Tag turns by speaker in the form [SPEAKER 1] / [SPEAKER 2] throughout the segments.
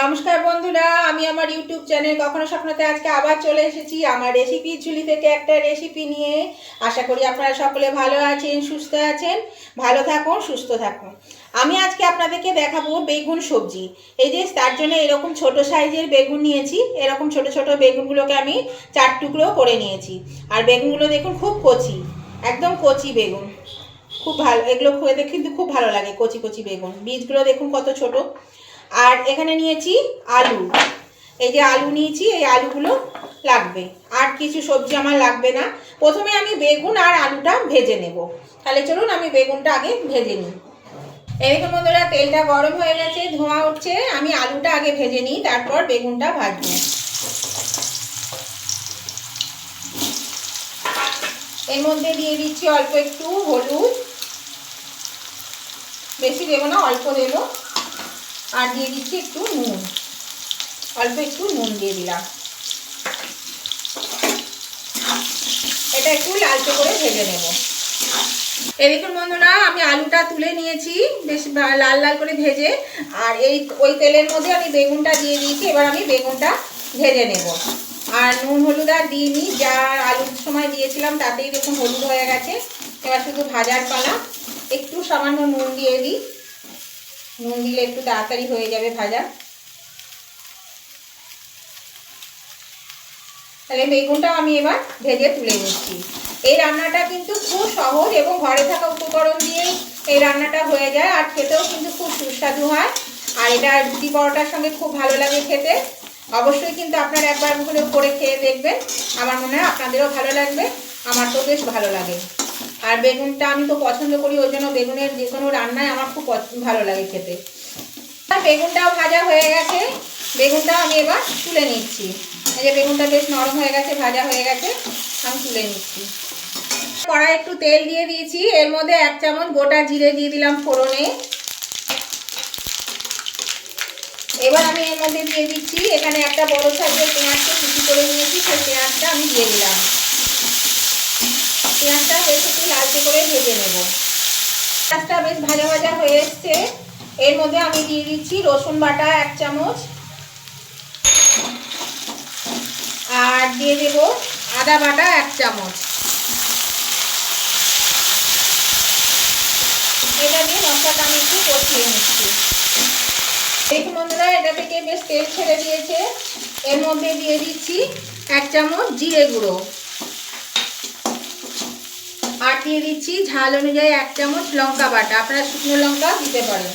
[SPEAKER 1] নমস্কার বন্ধুরা, আমি আমার ইউটিউব চ্যানেল কখনো স্বপ্নতে আজকে আবার চলে এসেছি আমার রেসিপি ঝুলি থেকে একটা রেসিপি নিয়ে। আশা করি আপনারা সকলে ভালো আছেন, সুস্থ আছেন, ভালো থাকুন, সুস্থ থাকুন। আমি আজকে আপনাদেরকে দেখাবো বেগুন সবজি। এই যে, তার জন্য এরকম ছোট সাইজের বেগুন নিয়েছি। এরকম ছোট ছোট বেগুনগুলোকে আমি চার টুকরো করে নিয়েছি। আর বেগুনগুলো দেখুন, খুব কচি, একদম কচি বেগুন। খুব ভালো, এগুলো খেতে কিন্তু খুব ভালো লাগে, কচি কচি বেগুন। বীজগুলো দেখুন কত ছোট। আর এখানে নিয়েছি আলু। এই যে আলু নিয়েছি, এই আলুগুলো লাগবে। আর কিছু সবজি আমার লাগবে না। প্রথমে আমি বেগুন আর আলুটা ভেজে নেব। তাহলে চলুন আমি বেগুনটা আগে ভেজে নিই। এরকম বন্ধুরা, তেলটা গরম হয়ে গেছে, ধোঁয়া উঠছে। আমি আলুটা আগে ভেজে নিই, তারপর বেগুনটা ভাজবো। এর মধ্যে দিয়ে দিচ্ছি অল্প একটু হলুদ। বেশি দেবো না, অল্প দেবো। আর দিয়ে দিচ্ছি একটু নুন। অল্প একটু নুন দিয়ে দিলাম। এটা একটু লালচে করে ভেজে নেব। এরকম বন্ধুরা, আমি আলুটা তুলে নিয়েছি, বেশ লাল লাল করে ভেজে। আর এই ওই তেলের মধ্যে আমি বেগুনটা দিয়ে দিয়েছি, এবার আমি বেগুনটা ভেজে নেব। আর নুন, হলুদ আর দিইনি যা আলুর সময় দিয়েছিলাম, তাতেই দেখুন হলুদ হয়ে গেছে। এবার শুধু ভাজার পালা, একটু সামান্য নুন দিয়ে দিই। নুন দিলে একটু তাড়াতাড়ি হয়ে যাবে ভাজা। তাহলে বেগুনটাও আমি এবার ভেজে তুলে নিচ্ছি। এই রান্নাটা কিন্তু খুব সহজ এবং ঘরে থাকা উপকরণ দিয়ে এই রান্নাটা হয়ে যায় আর খেতেও কিন্তু খুব সুস্বাদু হয়। আর এটা রুটি পরোটার সঙ্গে খুব ভালো লাগে খেতে। অবশ্যই কিন্তু আপনারা একবার হলেও করে খেয়ে দেখবেন। আমার মনে হয় আপনাদেরও ভালো লাগবে। আমার তো বেশ ভালো লাগে। আর বেগুনটা আমি তো পছন্দ করি, ওই জন্য বেগুনের যে কোনো রান্নায় আমার খুব ভালো লাগে খেতে। বেগুনটাও ভাজা হয়ে গেছে। বেগুনটা আমি এবার তুলে নিচ্ছি। এই যে বেগুনটা বেশ নরম হয়ে গেছে, ভাজা হয়ে গেছে, আমি তুলে নিচ্ছি। কড়াই একটু তেল দিয়ে দিয়েছি। এর মধ্যে এক চামচ গোটা জিরে দিয়ে দিলাম ফোড়নে। এবার আমি এর মধ্যে দিয়ে দিচ্ছি, এখানে একটা বড় সাইজের পেঁয়াজকে কুচি করে নিয়েছি, সেই পেঁয়াজটা আমি দিয়ে দিলাম। পেঁয়াজটা বেশ একটু লালচে করে ভেজে নেব। পেঁয়াজটা বেশ ভাজা ভাজা হয়ে এসছে। এর মধ্যে আমি দিয়ে দিচ্ছি রসুন বাটা এক চামচ। আর দিয়ে দেব আদা বাটা এক চামচ। এটা দিয়ে মশলাটা আমি একটু কষিয়ে নিচ্ছি। দেখুন বন্ধুরা, এটা থেকে বেশ তেল ছেড়ে দিয়েছে। এর মধ্যে দিয়ে দিচ্ছি এক চামচ জিরে গুঁড়ো। দিয়ে দিচ্ছি ঝাল অনুযায়ী এক চামচ লঙ্কা বাটা। আপনারা শুকনো লঙ্কা দিতে পারেন।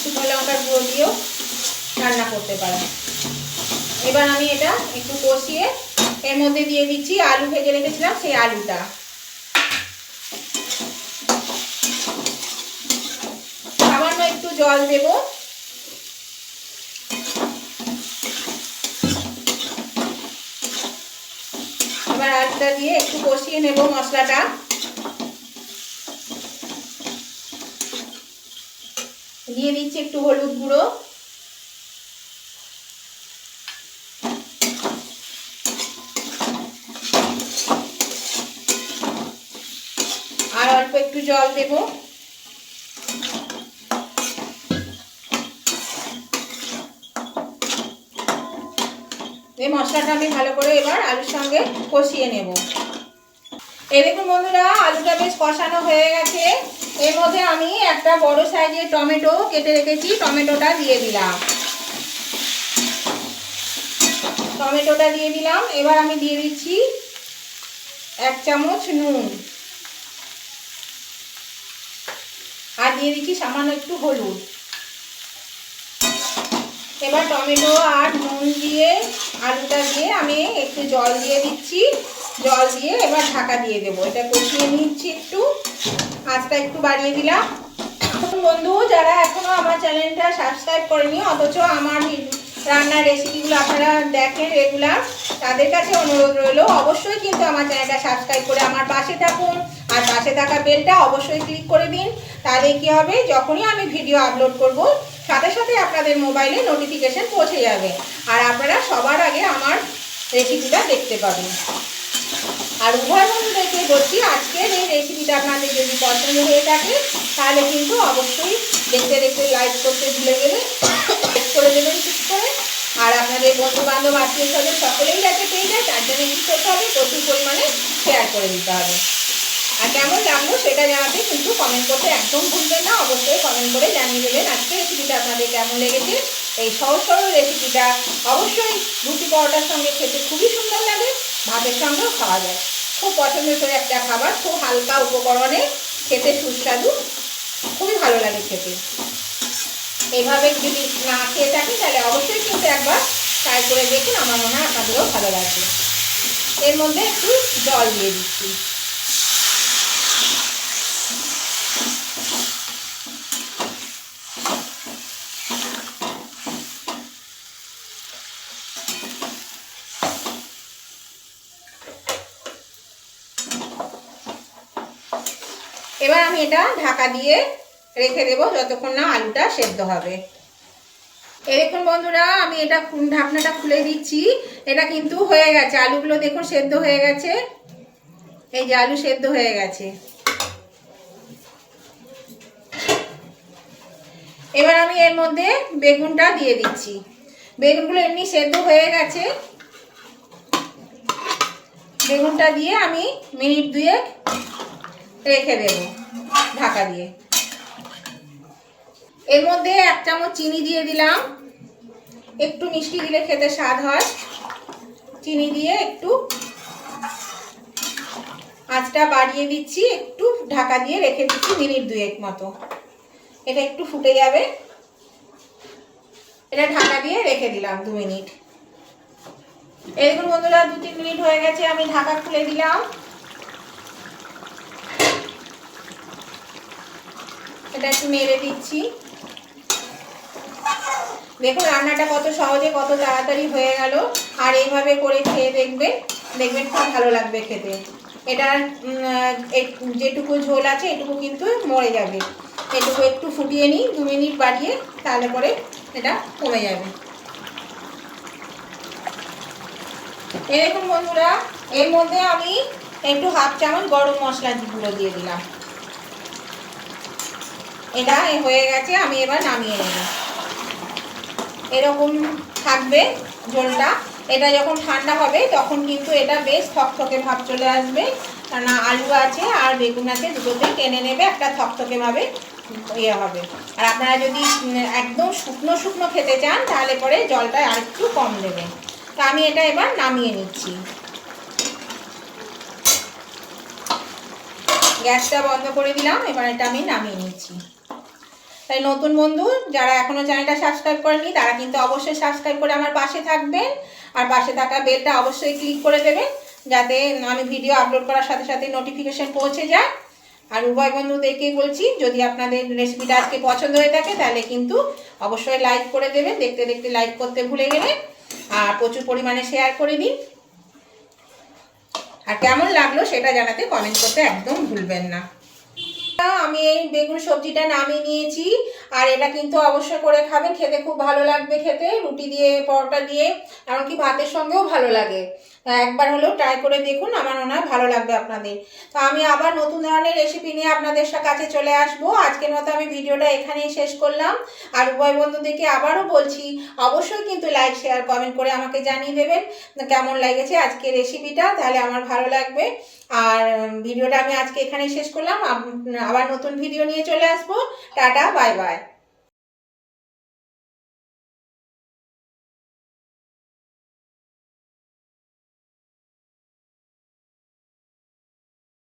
[SPEAKER 1] শুকনো লঙ্কার গুঁড়ো দিয়েও রান্না করতে পারেন। এবার আমি এটা একটু কষিয়ে এর মধ্যে দিয়ে দিচ্ছি আলু ভেজে রেখেছিলাম সেই আলুটা। সামান্য একটু জল দেব। এবার আলুটা দিয়ে একটু কষিয়ে নেব মশলাটা। দিয়ে দিচ্ছি একটু হলুদ গুঁড়ো। আর অল্প একটু জল দেব। এই মশলাটা আমি ভালো করে এবার আলুর সঙ্গে কষিয়ে নেব। এই দেখুন বন্ধুরা, আলুটা বেশ কষানো হয়ে গেছে। এর মধ্যে আমি একটা বড় সাইজের টমেটো কেটে রেখেছি, টমেটোটা দিয়ে দিলাম। টমেটোটা দিয়ে দিলাম। এবার আমি দিয়ে দিচ্ছি এক চামচ নুন। আর দিয়ে দিচ্ছি সামান্য একটু হলুদ। এবার টমেটো আর নুন দিয়ে, আলুটা দিয়ে আমি একটু জল দিয়ে দিচ্ছি। জল দিয়ে এবার ঢাকা দিয়ে দেবো। এটা কষিয়ে নিচ্ছি একটু। আঁচটা একটু বাড়িয়ে দিলাম। বন্ধু, যারা এখনও আমার চ্যানেলটা সাবস্ক্রাইব করেনি, অথচ আমার রান্নার রেসিপিগুলো আপনারা দেখেন রেগুলার তাদের কাছে অনুরোধ রইল, অবশ্যই কিন্তু আমার চ্যানেলটা সাবস্ক্রাইব করে আমার পাশে থাকুন। আর পাশে থাকা বেলটা অবশ্যই ক্লিক করে দিন। তাহলে কি হবে, যখনই আমি ভিডিও আপলোড করব, সাথে সাথে আপনাদের মোবাইলে নোটিফিকেশন পৌঁছে যাবে। আর আপনারা সবার আগে আমার রেসিপিটা দেখতে পাবেন। আর উভয় বন্ধুদেরকে বলছি, আজকের এই রেসিপিটা আপনাদের যদি পছন্দ হয়ে থাকে, তাহলে কিন্তু অবশ্যই দেখতে দেখতে লাইক করতে ভুলে গেলে করে দেবেন ঠিক করে। আর আপনাদের বন্ধু বান্ধব আত্মীয় স্বজন সকলেই যাতে পেয়ে যায়, তার জন্য কী করতে হবে? প্রচুর পরিমাণে শেয়ার করে দিতে হবে। আর কেমন লাগল সেটা জানাতে কিন্তু কমেন্ট করতে একদম ভুলবেন না। অবশ্যই কমেন্ট করে জানিয়ে দেবেন আজকে রেসিপিটা আপনাদের কেমন লেগেছে। এই সহজ সরল রেসিপিটা অবশ্যই রুটি পরোটার সঙ্গে খেতে খুবই সুন্দর লাগে, ভাতের সঙ্গেও খাওয়া যায়। খুব পছন্দের করে একটা খাবার, খুব হালকা উপকরণে খেতে সুস্বাদু। খুবই ভালো লাগে খেতে। এভাবে যদি না খেয়ে থাকি, তাহলে অবশ্যই কিন্তু একবার ট্রাই করে দেখুন। আমার মনে হয় আপনাদেরও ভালো লাগবে। এর মধ্যে একটু জল দিয়ে দিচ্ছি। এবার আমি এটা ঢাকা দিয়ে রেখে দেবো যতক্ষণ না আলুটা সেদ্ধ হবে। দেখুন বন্ধুরা, আমি এটা ঢাকনাটা খুলে দিচ্ছি। এটা কিন্তু হয়ে গেছে। আলুগুলো দেখুন সেদ্ধ হয়ে গেছে। এই যে আলু সেদ্ধ হয়ে গেছে। এবার আমি এর মধ্যে বেগুনটা দিয়ে দিচ্ছি। বেগুনগুলো এমনি সেদ্ধ হয়ে গেছে। বেগুনটা দিয়ে আমি মিনিট দুয়েক রেখে দেব ঢাকা দিয়ে। এর মধ্যে এক চামচ চিনি দিয়ে দিলাম। একটু মিষ্টি দিলে খেতে স্বাদ হয়। চিনি দিয়ে একটু আঁচটা বাড়িয়ে দিচ্ছি, একটু ঢাকা দিয়ে রেখে দিচ্ছি মিনিট দুয়েক মতো। এটা একটু ফুটে যাবে। এটা ঢাকা দিয়ে রেখে দিলাম দু মিনিট। দেখুন বন্ধুরা দু তিন মিনিট হয়ে গেছে, আমি ঢাকা খুলে দিলাম। এটা একটু নেড়ে দিচ্ছি। দেখুন, রান্নাটা কত সহজে, কত তাড়াতাড়ি হয়ে গেল। আর এইভাবে করে খেয়ে দেখবেন দেখবেন খুব ভালো লাগবে খেতে। এটার যেটুকু ঝোল আছে, এটুকু কিন্তু মরে যাবে। এটুকু একটু ফুটিয়ে নিই, দু মিনিট বাড়িয়ে তাহলে পরে এটা কমে যাবে। এই দেখুন বন্ধুরা, এর মধ্যে আমি একটু হাফ চামচ গরম মশলা গুঁড়ো দিয়ে দিলাম। এটা হয়ে গেছে আমি এবার নামিয়ে নেব। এরকম থাকবে ঝোলটা এটা যখন ঠান্ডা হবে তখন কিন্তু এটা বেশ থকথকে ভাব চলে আসবে। না আলু আছে আর বেগুন আছে দুটোতেই টেনে নেবে একটা থকথকে ভাবে ইয়ে হবে। আর আপনারা যদি একদম শুকনো শুকনো খেতে চান তাহলে পরে জলটা আরেকটু কম দেবেন। তা আমি এটা এবার নামিয়ে নিচ্ছি। গ্যাসটা বন্ধ করে দিলাম এবার এটা আমি নামিয়ে নিচ্ছি। তাই নতুন বন্ধু, যারা এখনও চ্যানেলটা সাবস্ক্রাইব করেনি তারা কিন্তু অবশ্যই সাবস্ক্রাইব করে আমার পাশে থাকবেন। আর পাশে থাকা বেলটা অবশ্যই ক্লিক করে দেবেন, যাতে আমি ভিডিও আপলোড করার সাথে সাথে নোটিফিকেশন পৌঁছে যায়। আর উভয় বন্ধুদেরকেই বলছি, যদি আপনাদের রেসিপিটা আজকে পছন্দ হয়ে থাকে, তাহলে কিন্তু অবশ্যই লাইক করে দেবেন। দেখতে দেখতে লাইক করতে ভুলে গেলেন আর প্রচুর পরিমাণে শেয়ার করে দিন। আর কেমন লাগল সেটা জানাতে কমেন্ট করতে একদম ভুলবেন না। আমি এই বেগুন সবজিটা নামিয়ে নিয়েছি। আর এটা কিন্তু অবশ্যই করে খাবে, খেতে খুব ভালো লাগবে খেতে। রুটি দিয়ে, পরোটা দিয়ে, এমনকি ভাতের সঙ্গেও ভালো লাগে। তা একবার হলেও ট্রাই করে দেখুন, আমার মনে হয় ভালো লাগবে আপনাদের। তো আমি আবার নতুন ধরনের রেসিপি নিয়ে আপনাদের কাছে চলে আসব। আজকের মতো আমি ভিডিওটা এখানেই শেষ করলাম। আর উভয় বন্ধুদেরকে আবারও বলছি, অবশ্যই কিন্তু লাইক শেয়ার কমেন্ট করে আমাকে জানিয়ে দেবেন কেমন লেগেছে আজকে রেসিপিটা তাহলে আমার ভালো লাগবে। আর ভিডিওটা আমি আজকে এখানেই শেষ করলাম। আবার নতুন ভিডিও নিয়ে চলে আসব। Tata bye bye